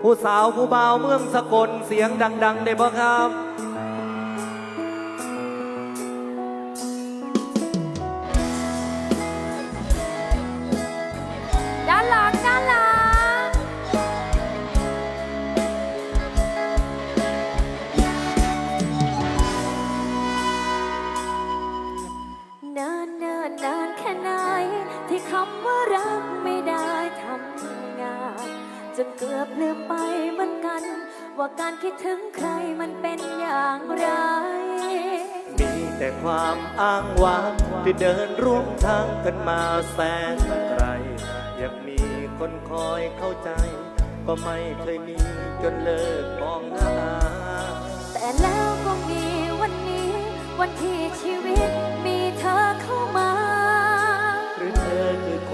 ผู้สาวผู้บ่าวเมืองสกลเสียงดัง ๆ ได้บ่ครับ รักไม่ได้ทำงานจนเกือบลืมไปเหมือนกัน ว่าการคิดถึงใครมันเป็นอย่างไร มีแต่ความอ้างว้างที่เดินร่วมทางกันมาแสนไกลอยากมีคนคอยเข้าใจ ก็ไม่เคยมีจนเลิกมองหาแต่แล้วก็มีวันนี้วันที่ชีวิต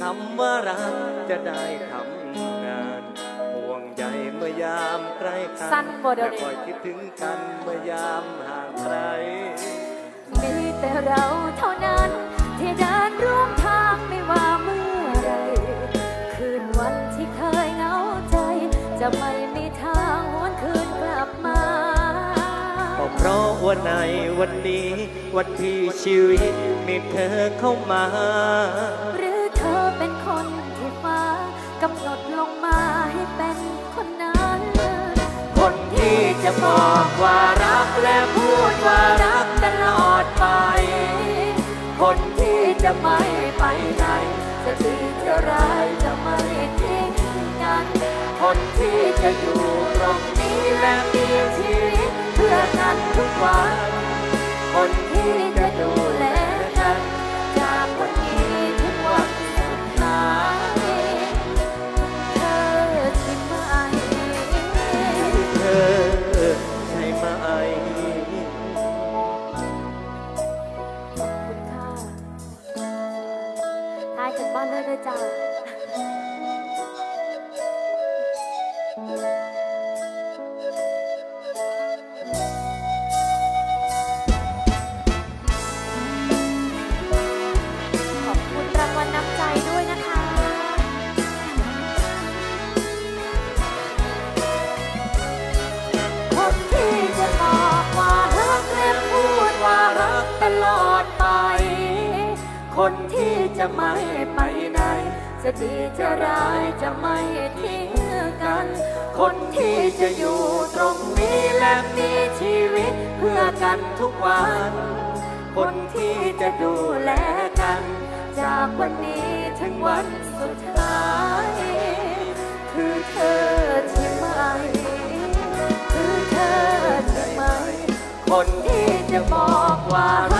คำว่ารักจะได้ทำงานห่วงใยเมื่อยามใกล้กันสั้นบ่เดี๋ยวและนี้คอยคิดถึงกันเมื่อยามห่างไกล มีแต่เราเท่านั้นที่เดินร่วมทางไม่ว่าเมื่อไรคืนวันที่เคยเหงาใจ จะไม่มีทางหวนคืนกลับมา ก็เพราะว่าในวันนี้ วันที่ชีวิตมีเธอเข้ามาหรือ เป็นคนที่ฟ้ากำหนดลงมาให้เป็นคนนั้น คนที่จะบอกว่ารักและพูดว่ารักตลอดไป คนที่จะไม่ไปไหนจะดีจะร้าย บ้านเลยด้วยจ้า คนที่จะไม่ไปไหนจะดีจะร้ายจะไม่ทิ้งกัน คนที่จะอยู่ตรงนี้และมีชีวิตเพื่อกันทุกวัน คนที่จะดูแลกัน จากวันนี้ถึงวันสุดท้าย คือเธอใช่ไหม คือเธอใช่ไหม คนที่จะบอกว่า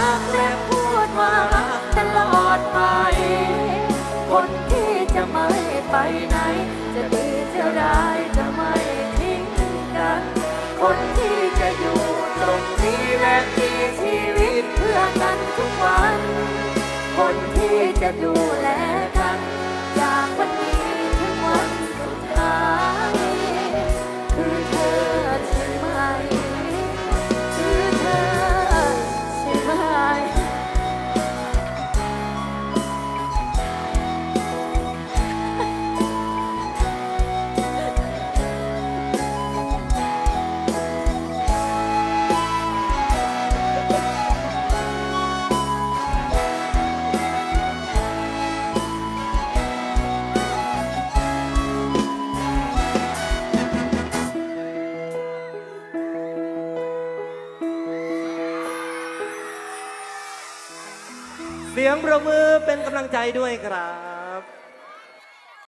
คนที่จะอยู่ตรงนี้และมีชีวิตเพื่อกันทุกวัน คนที่จะอยู่ เสียงประมือเป็นกำลังใจด้วยครับ